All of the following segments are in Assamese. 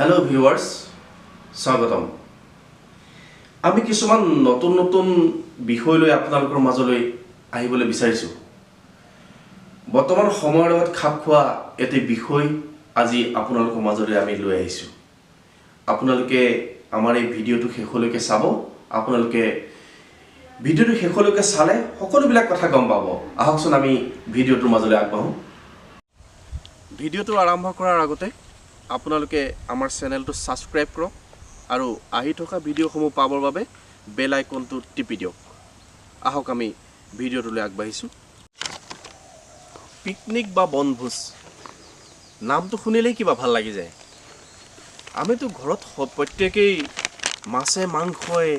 হেল্ল' ভিউৱাৰ্ছ স্বাগতম। আমি কিছুমান নতুন নতুন বিষয় লৈ আপোনালোকৰ মাজলৈ আহিবলৈ বিচাৰিছোঁ। বৰ্তমান সময়ৰ লগত খাপ খোৱা এটি বিষয় আজি আপোনালোকৰ মাজলৈ আমি লৈ আহিছোঁ। আপোনালোকে আমাৰ এই ভিডিঅ'টো শেষলৈকে চাব, আপোনালোকে ভিডিঅ'টো শেষলৈকে চালে সকলোবিলাক কথা গম পাব। আহকচোন আমি ভিডিঅ'টোৰ মাজলৈ আগবাঢ়োঁ। ভিডিঅ'টো আৰম্ভ কৰাৰ আগতে আপোনালোকে আমাৰ চেনেলটো ছাবস্ক্ৰাইব কৰক আৰু আহি থকা ভিডিঅ'সমূহ পাবৰ বাবে বেল আইকনটো টিপি দিয়ক। আহক আমি ভিডিঅ'টোলৈ আগবাঢ়িছোঁ। পিকনিক বা বনভোজ নামটো শুনিলেই কিবা ভাল লাগি যায়। আমিতো ঘৰত প্ৰত্যেকেই মাছে মাংসই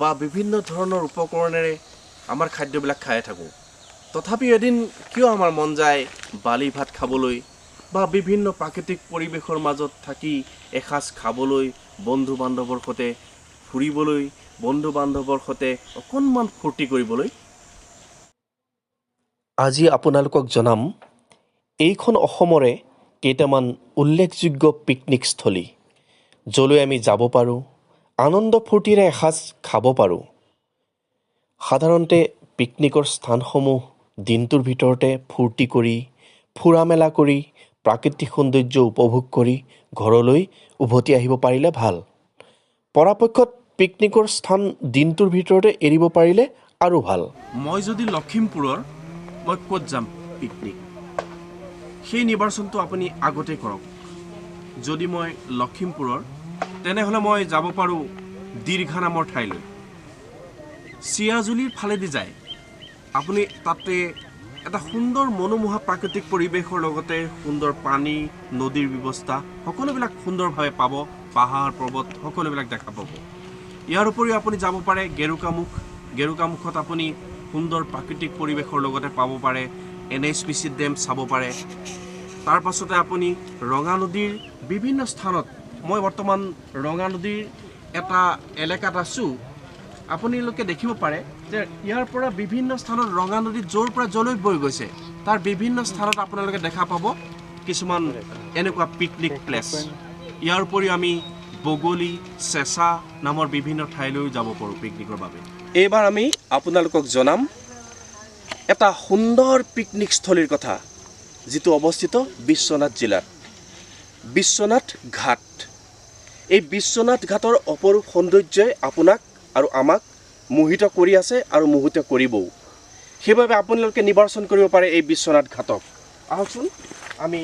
বা বিভিন্ন ধৰণৰ উপকৰণেৰে আমাৰ খাদ্যবিলাক খাই থাকোঁ। তথাপিও এদিন কিয় আমাৰ মন যায় বালি ভাত খাবলৈ? বা বিভিন্ন প্ৰাকৃতিক পৰিৱেশৰ মাজত থাকি এসাঁজ খাবলৈ বন্ধু বান্ধৱৰ সৈতে ফুৰিবলৈ বন্ধু বান্ধৱৰ সৈতে অকণমান ফূৰ্তি কৰিবলৈ। আজি আপোনালোকক জনাম এইখন অসমৰে কেইটামান উল্লেখযোগ্য পিকনিকস্থলী য'লৈ আমি যাব পাৰোঁ আনন্দ ফূৰ্তিৰে এসাঁজ খাব পাৰোঁ। সাধাৰণতে পিকনিকৰ স্থানসমূহ দিনটোৰ ভিতৰতে ফূৰ্তি কৰি ফুৰা মেলা কৰি প্ৰাকৃতিক সৌন্দৰ্য উপভোগ কৰি ঘৰলৈ উভতি আহিব পাৰিলে ভাল। পৰাপক্ষত পিকনিকৰ স্থান দিনটোৰ ভিতৰতে এৰিব পাৰিলে আৰু ভাল। মই যদি লখিমপুৰৰ মই ক'ত যাম পিকনিক? সেই নিৰ্বাচনটো আপুনি আগতে কৰক। যদি মই লখিমপুৰৰ তেনেহ'লে মই যাব পাৰোঁ দীৰ্ঘা নামৰ ঠাইলৈ। চিয়াজুলিৰ ফালেদি যায়। আপুনি তাতে এটা সুন্দৰ মনোমোহা প্ৰাকৃতিক পৰিৱেশৰ লগতে সুন্দৰ পানী নদীৰ ব্যৱস্থা সকলোবিলাক সুন্দৰভাৱে পাব পাহাৰ পৰ্বত সকলোবিলাক দেখা পাব। ইয়াৰ উপৰিও আপুনি যাব পাৰে গেৰুকামুখ। গেৰুকামুখত আপুনি সুন্দৰ প্ৰাকৃতিক পৰিৱেশৰ লগতে পাব পাৰে N H P C dam চাব পাৰে। তাৰ পাছতে আপুনি ৰঙা নদীৰ বিভিন্ন স্থানত মই বৰ্তমান ৰঙা নদীৰ এটা এলেকাত আছোঁ আপোনালোকে দেখিব পাৰে যে ইয়াৰ পৰা বিভিন্ন স্থানত ৰঙা নদী য'ৰ পৰা য'লৈ বৈ গৈছে তাৰ বিভিন্ন স্থানত আপোনালোকে দেখা পাব কিছুমান এনেকুৱা পিকনিক প্লেচ ইয়াৰ উপৰিও আমি বগলী চেঁচা নামৰ বিভিন্ন ঠাইলৈও যাব পাৰোঁ পিকনিকৰ বাবে। এইবাৰ আমি আপোনালোকক জনাম এটা সুন্দৰ পিকনিকস্থলীৰ কথা যিটো অৱস্থিত বিশ্বনাথ জিলাত বিশ্বনাথ ঘাট। এই বিশ্বনাথ ঘাটৰ অপৰূপ সৌন্দৰ্যই আপোনাক আৰু আমাক মোহিত কৰি আছে আৰু মোহিত কৰিবও। সেইবাবে আপোনালোকে নিৰ্বাচন কৰিব পাৰে এই বিশ্বনাথ ঘাটক। আহকচোন আমি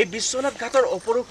এই বিশ্বনাথ ঘাটৰ অপৰূপ